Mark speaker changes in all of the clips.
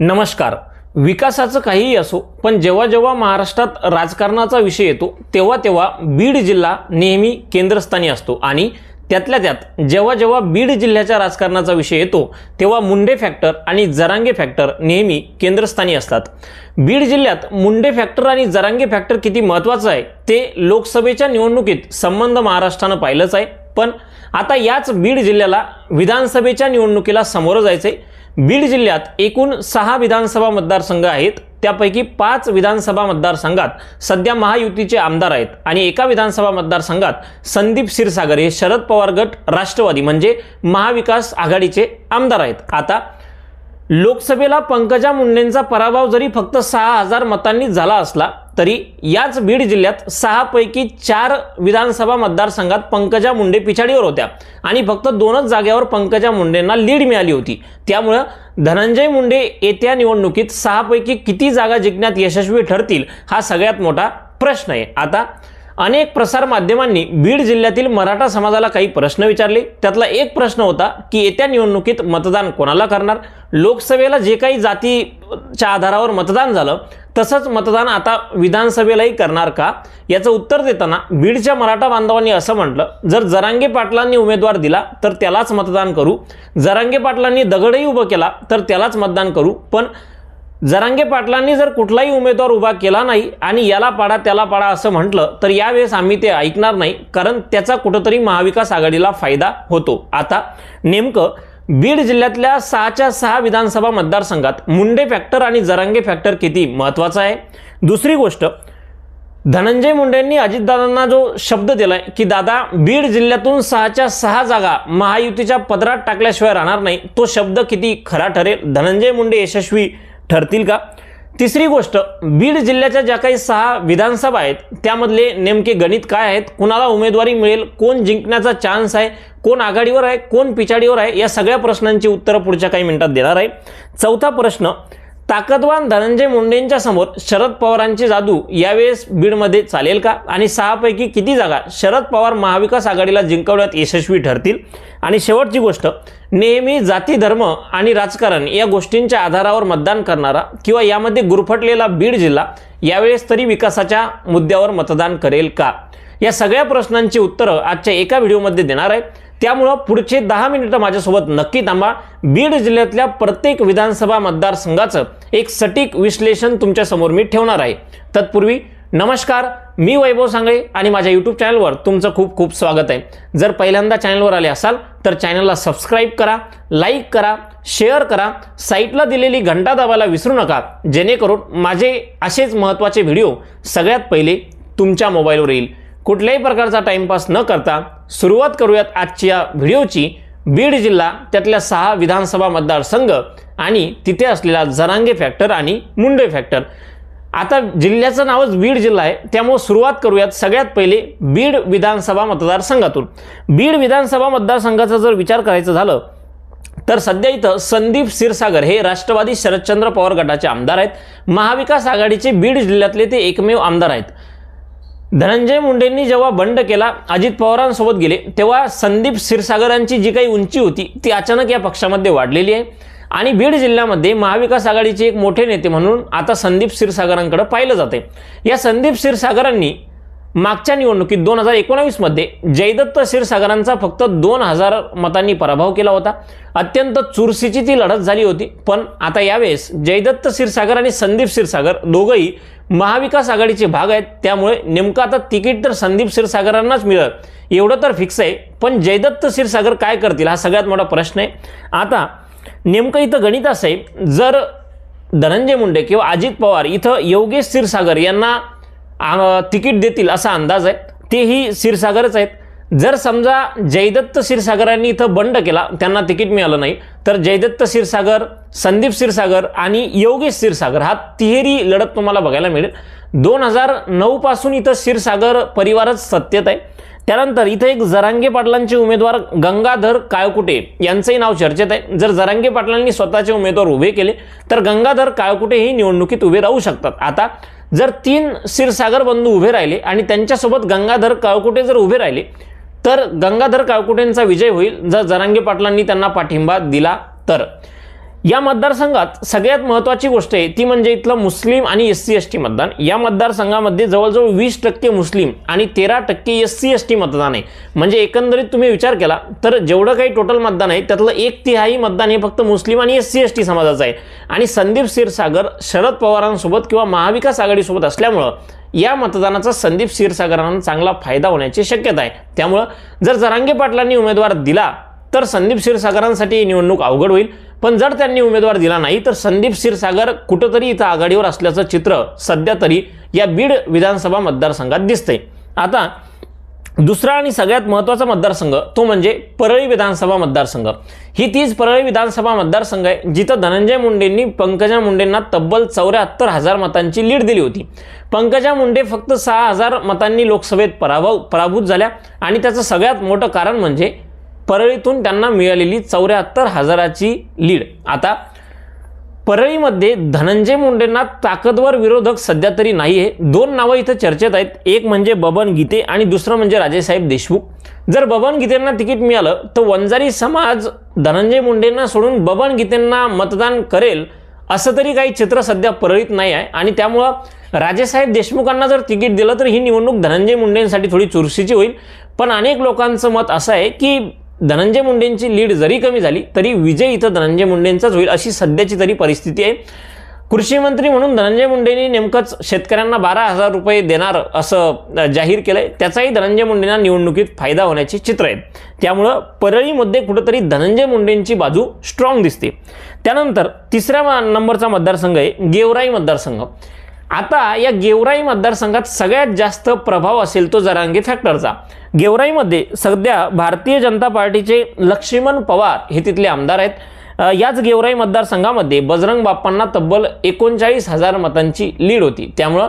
Speaker 1: नमस्कार. विकासाचं काहीही असो पण जेव्हा जेव्हा महाराष्ट्रात राजकारणाचा विषय येतो तेव्हा तेव्हा बीड जिल्हा नेहमी केंद्रस्थानी असतो. आणि त्यातल्या त्यात जेव्हा जेव्हा बीड जिल्ह्याच्या राजकारणाचा विषय येतो तेव्हा मुंडे फॅक्टर आणि जरांगे फॅक्टर नेहमी केंद्रस्थानी असतात. बीड जिल्ह्यात मुंडे फॅक्टर आणि जरांगे फॅक्टर किती महत्त्वाचं आहे ते लोकसभेच्या निवडणुकीत संबंध महाराष्ट्रानं पाहिलंच आहे. पण आता याच बीड जिल्ह्याला विधानसभेच्या निवडणुकीला सामोरं आहे बीड जिल्ह्यात एकूण सहा विधानसभा मतदारसंघ आहेत. त्यापैकी पाच विधानसभा मतदारसंघात सध्या महायुतीचे आमदार आहेत आणि एका विधानसभा मतदारसंघात संदीप क्षीरसागर हे शरद पवार गट राष्ट्रवादी म्हणजे महाविकास आघाडीचे आमदार आहेत. आता लोकसभेला पंकजा मुंडेंचा पराभव जरी फक्त सहा हजार मतांनी झाला असला तरी याच बीड जिल्ह्यात सहापैकी चार विधानसभा मतदारसंघात पंकजा मुंडे पिछाडीवर होत्या आणि फक्त दोनच जागेवर पंकजा मुंडेंना लीड मिळाली होती. त्यामुळं धनंजय मुंडे येत्या निवडणुकीत सहापैकी किती जागा जिंकण्यात यशस्वी ठरतील हा सगळ्यात मोठा प्रश्न आहे. आता अनेक प्रसार माध्यमांनी बीड जिल्ह्यातील मराठा समाजाला काही प्रश्न विचारले. त्यातला एक प्रश्न होता की येत्या निवडणुकीत मतदान कोणाला करणार? लोकसभेला जे काही जातीच्या आधारावर मतदान झालं तसंच मतदान आता विधानसभेलाही करणार का? याचं उत्तर देताना बीडच्या मराठा बांधवांनी असं म्हटलं जर जरांगे पाटलांनी उमेदवार दिला तर त्यालाच मतदान करू. जरांगे पाटलांनी दगडही उभं केला तर त्यालाच मतदान करू. पण जरांगे पाटलांनी जर कुठलाही उमेदवार उभा केला नाही आणि याला पाडा त्याला पाडा असं म्हटलं तर यावेळेस आम्ही ते ऐकणार नाही कारण त्याचा कुठंतरी महाविकास आघाडीला फायदा होतो. आता नेमकं बीड जिल्ह्यातल्या सहाच्या सहा विधानसभा मतदारसंघात मुंडे फॅक्टर आणि जरांगे फॅक्टर किती महत्त्वाचा आहे? दुसरी गोष्ट धनंजय मुंडेंनी अजितदादांना जो शब्द दिलाय की दादा बीड जिल्ह्यातून सहाच्या सहा जागा महायुतीच्या पदरात टाकल्याशिवाय राहणार नाही तो शब्द किती खरा ठरेल? धनंजय मुंडे यशस्वी ठरतील का? तिसरी गोष्ट बीड जिल्ह्याच्या ज्या काही सहा विधानसभा आहेत त्यामधले नेमके गणित काय आहेत कुणाला उमेदवारी मिळेल कोण जिंकण्याचा चान्स आहे कोण आघाडीवर आहे कोण पिछाडीवर आहे या सगळ्या प्रश्नांची उत्तरं पुढच्या काही मिनिटात देणार आहे. चौथा प्रश्न ताकदवान धनंजय मुंडेंच्या समोर शरद पवारांची जादू यावेळेस बीडमध्ये चालेल का? आणि सहापैकी किती जागा शरद पवार महाविकास आघाडीला जिंकवण्यात यशस्वी ठरतील? आणि शेवटची गोष्ट नेहमी जाती धर्म आणि राजकारण या गोष्टींच्या आधारावर मतदान करणारा किंवा यामध्ये गुरफटलेला बीड जिल्हा यावेळेस तरी विकासाच्या मुद्द्यावर मतदान करेल का? या सगळ्या प्रश्नांची उत्तरं आजच्या एका व्हिडिओमध्ये देणार आहे. त्यामुळं पुढचे दहा मिनिटं माझ्यासोबत नक्की थांबा. बीड जिल्ह्यातल्या प्रत्येक विधानसभा मतदारसंघाचं एक सटीक विश्लेषण तुमच्यासमोर मी ठेवणार आहे. तत्पूर्वी नमस्कार मी वैभव सांगळे आणि माझ्या यूट्यूब चॅनलवर तुमचं खूप खूप स्वागत आहे. जर पहिल्यांदा चॅनलवर आले असाल तर चॅनलला सबस्क्राईब करा लाईक करा शेअर करा साईटला दिलेली घंटा दाबायला विसरू नका. जेणेकरून माझे असेच महत्त्वाचे व्हिडिओ सगळ्यात पहिले तुमच्या मोबाईलवर येईल. कुठल्याही प्रकारचा टाइमपास न करता सुरुवात करूयात आजच्या व्हिडिओची. बीड जिल्हा त्यातल्या सहा विधानसभा मतदारसंघ आणि तिथे असलेला जरांगे फॅक्टर आणि मुंडे फॅक्टर आता जिल्ह्याचं नावच बीड जिल्हा आहे त्यामुळे सुरुवात करूयात सगळ्यात पहिले बीड विधानसभा मतदारसंघातून. बीड विधानसभा मतदारसंघाचा जर विचार करायचं झालं तर सध्या इथं संदीप क्षीरसागर हे राष्ट्रवादी शरदचंद्र पवार गटाचे आमदार आहेत. महाविकास आघाडीचे बीड जिल्ह्यातले ते एकमेव आमदार आहेत. धनंजय मुंडेंनी जेव्हा बंड केला अजित पवारांसोबत गेले तेव्हा संदीप क्षीरसागरांची जी काही उंची होती ती अचानक या पक्षामध्ये वाढलेली आहे. आणि बीड जिल्ह्यामध्ये महाविकास आघाडीचे एक मोठे नेते म्हणून आता संदीप क्षीरसागरांकडे पाहिलं जाते या संदीप क्षीरसागरांनी मागच्या निवडणुकीत दोन हजार एकोणावीसमध्ये जयदत्त क्षीरसागरांचा फक्त दोन हजार मतांनी पराभव केला होता. अत्यंत चुरशीची ती लढत झाली होती. पण आता यावेळेस जयदत्त क्षीरसागर आणि संदीप क्षीरसागर दोघंही महाविकास आघाडीचे भाग आहेत. त्यामुळे नेमकं आता तिकीट तर संदीप क्षीरसागरांनाच मिळत एवढं तर फिक्स आहे. पण जयदत्त क्षीरसागर काय करतील हा सगळ्यात मोठा प्रश्न आहे. आता नेमकं इथं गणित असं आहे. जर धनंजय मुंडे किंवा अजित पवार इथं योगेश क्षीरसागर यांना तिकीट देतील असा अंदाज आहे. तेही क्षीरसागरच आहेत. जर समजा जयदत्त क्षीरसागरांनी इथं बंड केला त्यांना तिकीट मिळालं नाही तर जयदत्त क्षीरसागर संदीप क्षीरसागर आणि योगेश क्षीरसागर हा तिहेरी लढत तुम्हाला बघायला मिळेल. दोन हजार नऊपासून इथं क्षीरसागर परिवारच सत्तेत आहे. त्यानंतर इथं एक जरांगे पाटलांचे उमेदवार गंगाधर काळकुटे यांचंही नाव चर्चेत आहे. जर जरांगे पाटलांनी स्वतःचे उमेदवार उभे केले तर गंगाधर काळकुटे ही निवडणुकीत उभे राहू शकतात. आता जर तीन क्षीरसागर बंधू उभे राहिले आणि त्यांच्यासोबत गंगाधर काळकुटे जर उभे राहिले तर गंगाधर काळकुटेंचा विजय होईल. जर जरांगे पाटलांनी त्यांना पाठिंबा दिला तर. या मतदारसंघात सगळ्यात महत्त्वाची गोष्ट आहे ती म्हणजे इथलं मुस्लिम आणि एस सी एस टी मतदान. या मतदारसंघामध्ये जवळजवळ वीस टक्के मुस्लिम आणि तेरा टक्के एस सी एस टी मतदान आहे. म्हणजे एकंदरीत तुम्ही विचार केला तर जेवढं काही टोटल मतदान आहे त्यातलं एक तिहाई मतदान हे फक्त मुस्लिम आणि एस सी एस टी समाजाचं आहे. आणि संदीप क्षीरसागर शरद पवारांसोबत किंवा महाविकास आघाडीसोबत असल्यामुळं या मतदानाचा संदीप क्षीरसागरांना चांगला फायदा होण्याची शक्यता आहे. त्यामुळं जर जरांगे पाटलांनी उमेदवार दिला तर संदीप क्षीरसागरांसाठी ही निवडणूक अवघड होईल. पण जर त्यांनी उमेदवार दिला नाही तर संदीप क्षीरसागर कुठंतरी इथं आघाडीवर असल्याचं चित्र सध्या तरी या बीड विधानसभा मतदारसंघात दिसतंय. आता दुसरा आणि सगळ्यात महत्त्वाचा मतदारसंघ तो म्हणजे परळी विधानसभा मतदारसंघ. ही तीच परळी विधानसभा मतदारसंघ आहे जिथं धनंजय मुंडेंनी पंकजा मुंडेंना तब्बल चौऱ्याहत्तर हजार मतांची लीड दिली होती. पंकजा मुंडे फक्त सहा हजार मतांनी लोकसभेत पराभव पराभूत झाल्या. आणि त्याचं सगळ्यात मोठं कारण म्हणजे परळीतून त्यांना मिळालेली चौऱ्याहत्तर हजाराची लीड. आता परळीमध्ये धनंजय मुंडेंना ताकदवर विरोधक सध्या तरी नाही आहे दोन नावं इथं चर्चेत आहेत. एक म्हणजे बबन गीते आणि दुसरं म्हणजे राजेसाहेब देशमुख. जर बबन गीतेंना तिकीट मिळालं तर वंजारी समाज धनंजय मुंडेंना सोडून बबन गीतेंना मतदान करेल असं तरी काही चित्र सध्या परळीत नाही आहे. आणि त्यामुळं राजेसाहेब देशमुखांना जर तिकीट दिलं तर ही निवडणूक धनंजय मुंडेंसाठी थोडी चुरशीची होईल. पण अनेक लोकांचं मत असं आहे की धनंजय मुंडेंची लीड जरी कमी झाली तरी विजय इथं धनंजय मुंडेंचाच होईल अशी सध्याची तरी परिस्थिती आहे. कृषी मंत्री म्हणून धनंजय मुंडेंनी नेमकंच शेतकऱ्यांना बारा हजार रुपये देणार असं जाहीर केलं आहे त्याचाही धनंजय मुंडेंना निवडणुकीत फायदा होण्याची चित्र आहेत त्यामुळं परळीमध्ये कुठंतरी धनंजय मुंडेंची बाजू स्ट्रॉंग दिसते. त्यानंतर तिसऱ्या नंबरचा मतदारसंघ आहे गेवराई मतदारसंघ. आता या गेवराई मतदारसंघात सगळ्यात जास्त प्रभाव असेल तो जरांगी फॅक्टरचा. गेवराईमध्ये सध्या भारतीय जनता पार्टीचे लक्ष्मण पवार हे तिथले आमदार आहेत. याच गेवराई मतदारसंघामध्ये बजरंग बाप्पांना तब्बल एकोणचाळीस हजार मतांची लीड होती. त्यामुळं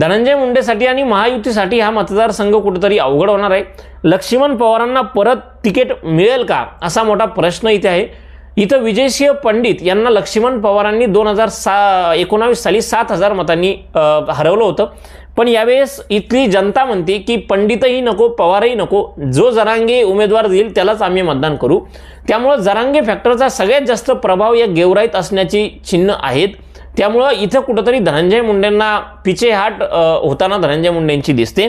Speaker 1: धनंजय मुंडेसाठी आणि महायुतीसाठी हा मतदारसंघ कुठेतरी अवघड होणार आहे. लक्ष्मण पवारांना परत तिकीट मिळेल का? असा मोठा प्रश्न इथे आहे. इथं विजयसिंह पंडित यांना लक्ष्मण पवारांनी दोन हजार सा एकोणावीस साली सात हजार मतांनी हरवलं होतं. पण यावेळेस इथली जनता म्हणते की पंडितही नको पवारही नको जो जरांगे उमेदवार देईल त्यालाच आम्ही मतदान करू. त्यामुळं जरांगे फॅक्टरचा सगळ्यात जास्त प्रभाव या गेवराईत असण्याची चिन्ह आहेत. त्यामुळं इथं कुठंतरी धनंजय मुंडेंना पिछेहाट होताना धनंजय मुंडेंची दिसते.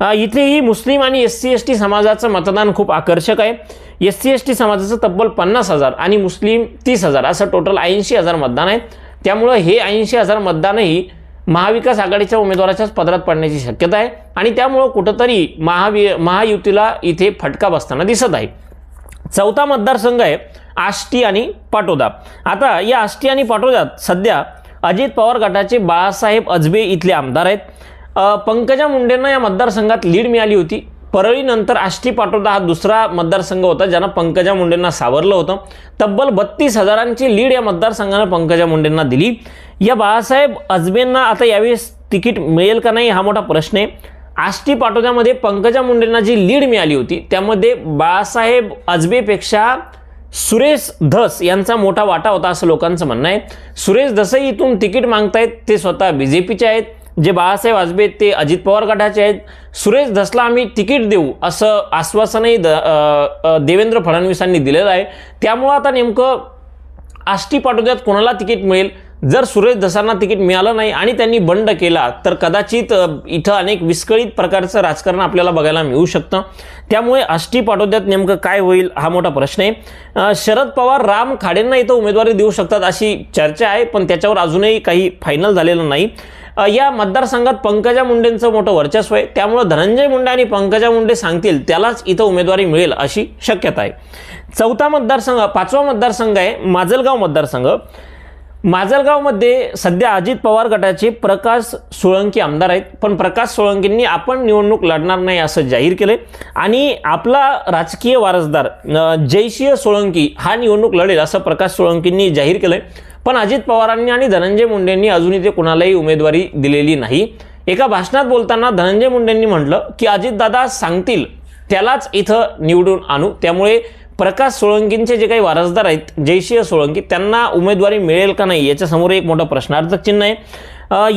Speaker 1: इथेही मुस्लिम आणि एस सी एस टी समाजाचं मतदान खूप आकर्षक आहे. एस सी एस टी समाजाचं तब्बल पन्नास हजार आणि मुस्लिम तीस हजार असं टोटल ऐंशी हजार मतदान आहे. त्यामुळं हे ऐंशी हजार मतदानही महाविकास आघाडीच्या उमेदवाराच्याच पदरात पडण्याची शक्यता आहे. आणि त्यामुळं कुठंतरी महावि महायुतीला इथे फटका बसताना दिसत आहे. चौथा मतदारसंघ आहे आष्टी आणि पाटोदा. आता या आष्टी आणि पाटोद्यात सध्या अजित पवार गटाचे बाळासाहेब अजबे इथले आमदार आहेत. पंकजा मुंडेंना या मतदारसंघात लीड मिळाली होती. परळीनंतर आष्टी पाटोदा हा दुसरा मतदारसंघ होता ज्यानं पंकजा मुंडेंना सावरलं होतं. तब्बल बत्तीस हजारांची लीड या मतदारसंघानं पंकजा मुंडेंना दिली. या बाळासाहेब अजबेंना आता यावेळेस तिकीट मिळेल का नाही हा मोठा प्रश्न आहे. आष्टी पाटोद्यामध्ये पंकजा मुंडेंना जी लीड मिळाली होती त्यामध्ये बाळासाहेब अजबेपेक्षा सुरेश धस यांचा मोठा वाटा होता असं लोकांचं म्हणणं आहे. सुरेश धसही इथून तिकीट मागतायत ते स्वतः बी जे पीचे आहेत. जे बाळासाहेब आजबे ते अजित पवार गटाचे आहेत. सुरेश धसला आम्ही तिकीट देऊ असं आश्वासनही द देवेंद्र फडणवीसांनी दिलेलं आहे. त्यामुळं आता नेमकं आष्टी पाटोद्यात कोणाला तिकीट मिळेल? जर सुरेश दसांना तिकीट मिळालं नाही आणि त्यांनी बंड केला तर कदाचित इथं अनेक विस्कळीत प्रकारचं राजकारण आपल्याला बघायला मिळू शकतं. त्यामुळे आष्टी पाठोद्यात नेमकं काय होईल हा मोठा प्रश्न आहे. शरद पवार राम खाडेंना इथं उमेदवारी देऊ शकतात अशी चर्चा आहे पण त्याच्यावर अजूनही काही फायनल झालेलं नाही. या मतदारसंघात पंकजा मुंडेंचं मोठं वर्चस्व आहे. त्यामुळं धनंजय मुंडे आणि पंकजा मुंडे सांगतील त्यालाच इथं उमेदवारी मिळेल अशी शक्यता आहे. चौथा मतदारसंघ पाचवा मतदारसंघ आहे माजलगाव मतदारसंघ. माजलगावमध्ये सध्या अजित पवार गटाचे प्रकाश सोळंकी आमदार आहेत. पण प्रकाश सोळंकींनी आपण निवडणूक लढणार नाही असं जाहीर केलंय. आणि आपला राजकीय वारसदार जयसिंह सोळंकी हा निवडणूक लढेल असं प्रकाश सोळंकींनी जाहीर केलंय. पण अजित पवारांनी आणि धनंजय मुंडेंनी अजूनही ते कुणालाही उमेदवारी दिलेली नाही. एका भाषणात बोलताना धनंजय मुंडेंनी म्हटलं की अजितदादा सांगतील त्यालाच इथं निवडून आणू. त्यामुळे प्रकाश सोळंकींचे जे काही वारसदार आहेत जयसिंह सोळंकी त्यांना उमेदवारी मिळेल का नाही याच्यासमोर एक मोठं प्रश्नार्थक चिन्ह आहे.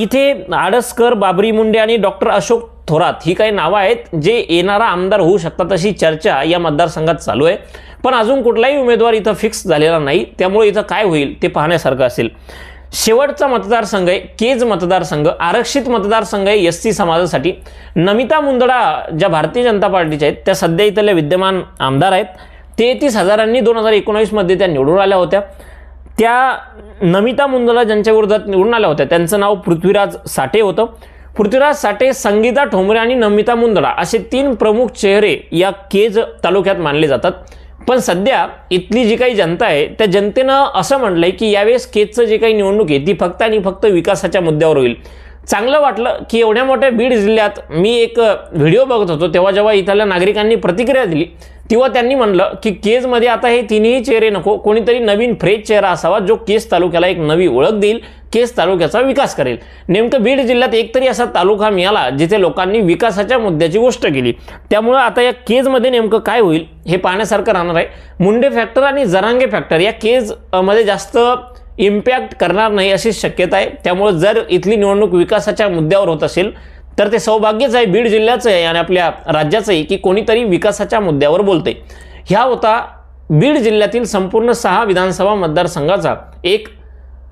Speaker 1: इथे आडसकर बाबरी मुंडे आणि डॉक्टर अशोक थोरात ही काही नावं आहेत जे येणारा आमदार होऊ शकतात अशी चर्चा या मतदारसंघात चालू आहे. पण अजून कुठलाही उमेदवार इथं फिक्स झालेला नाही त्यामुळे इथं काय होईल ते पाहण्यासारखं असेल. शेवटचा मतदारसंघ आहे केज मतदारसंघ आरक्षित मतदारसंघ आहे एस सी समाजासाठी. नमिता मुंदडा ज्या भारतीय जनता पार्टीच्या आहेत त्या सध्या इथल्या विद्यमान आमदार आहेत. तेहतीस हजारांनी दोन हजार एकोणावीसमध्ये त्या निवडून आल्या होत्या. त्या नमिता मुंदला ज्यांच्या विरोधात निवडून आल्या होत्या त्यांचं नाव पृथ्वीराज साठे होतं. पृथ्वीराज साठे संगीता ठोंबरे आणि नमिता मुंदडा असे तीन प्रमुख चेहरे या केज तालुक्यात मानले जातात. पण सध्या इथली जी काही जनता आहे त्या जनतेनं असं म्हटलंय की यावेळेस केजचं जे काही निवडणूक आहे ती फक्त आणि फक्त विकासाच्या मुद्द्यावर होईल. चांगलं वाटलं की एवढ्या मोठ्या बीड जिल्ह्यात मी एक व्हिडिओ बघत होतो तेव्हा जेव्हा इथल्या नागरिकांनी प्रतिक्रिया दिली तेव्हा त्यांनी म्हणलं की केजमध्ये आता हे तिन्ही चेहरे नको कोणीतरी नवीन फ्रेश चेहरा असावा जो केस तालुक्याला एक नवी ओळख देईल केस तालुक्याचा विकास करेल. नेमकं बीड जिल्ह्यात एकतरी असा तालुका मिळाला जिथे लोकांनी विकासाच्या मुद्द्याची गोष्ट केली. त्यामुळं आता या केजमध्ये नेमकं काय होईल हे पाहण्यासारखं राहणार आहे. मुंडे फॅक्टर आणि जरांगे फॅक्टर या केजमध्ये जास्त इम्पॅक्ट करणार नाही अशी शक्यता आहे. त्यामुळे जर इथली निवडणूक विकासाच्या मुद्द्यावर होत असेल तर ते सौभाग्यच आहे बीड जिल्ह्याचं आहे आणि आपल्या राज्याचंही की कोणीतरी विकासाच्या मुद्द्यावर बोलते. ह्या होता बीड जिल्ह्यातील संपूर्ण सहा विधानसभा मतदारसंघाचा एक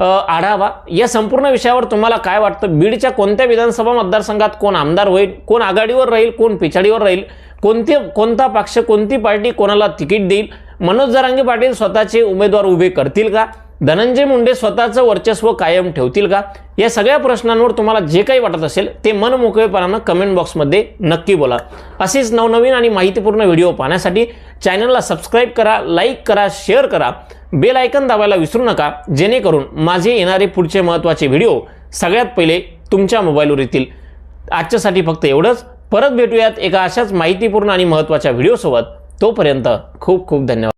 Speaker 1: आढावा. या संपूर्ण विषयावर तुम्हाला काय वाटतं? बीडच्या कोणत्या विधानसभा मतदारसंघात कोण आमदार होईल? कोण आघाडीवर राहील? कोण पिछाडीवर राहील? कोणते कोणता पक्ष कोणती पार्टी कोणाला तिकीट देईल? मनोज जरांगे पाटील स्वतःचे उमेदवार उभे करतील का? धनंजय मुंडे स्वतःचं वर्चस्व कायम ठेवतील का? या सगळ्या प्रश्नांवर तुम्हाला जे काही वाटत असेल ते मनमोकळेपणानं कमेंट बॉक्समध्ये नक्की बोला. असेच नवनवीन आणि माहितीपूर्ण व्हिडिओ पाहण्यासाठी चॅनलला सबस्क्राईब करा लाईक करा शेअर करा. बेल आयकन दाबायला विसरू नका जेणेकरून माझे येणारे पुढचे महत्त्वाचे व्हिडिओ सगळ्यात पहिले तुमच्या मोबाईलवर येतील. आजच्यासाठी फक्त एवढंच. परत भेटूयात एका अशाच माहितीपूर्ण आणि महत्त्वाच्या व्हिडिओसोबत. तोपर्यंत खूप खूप धन्यवाद.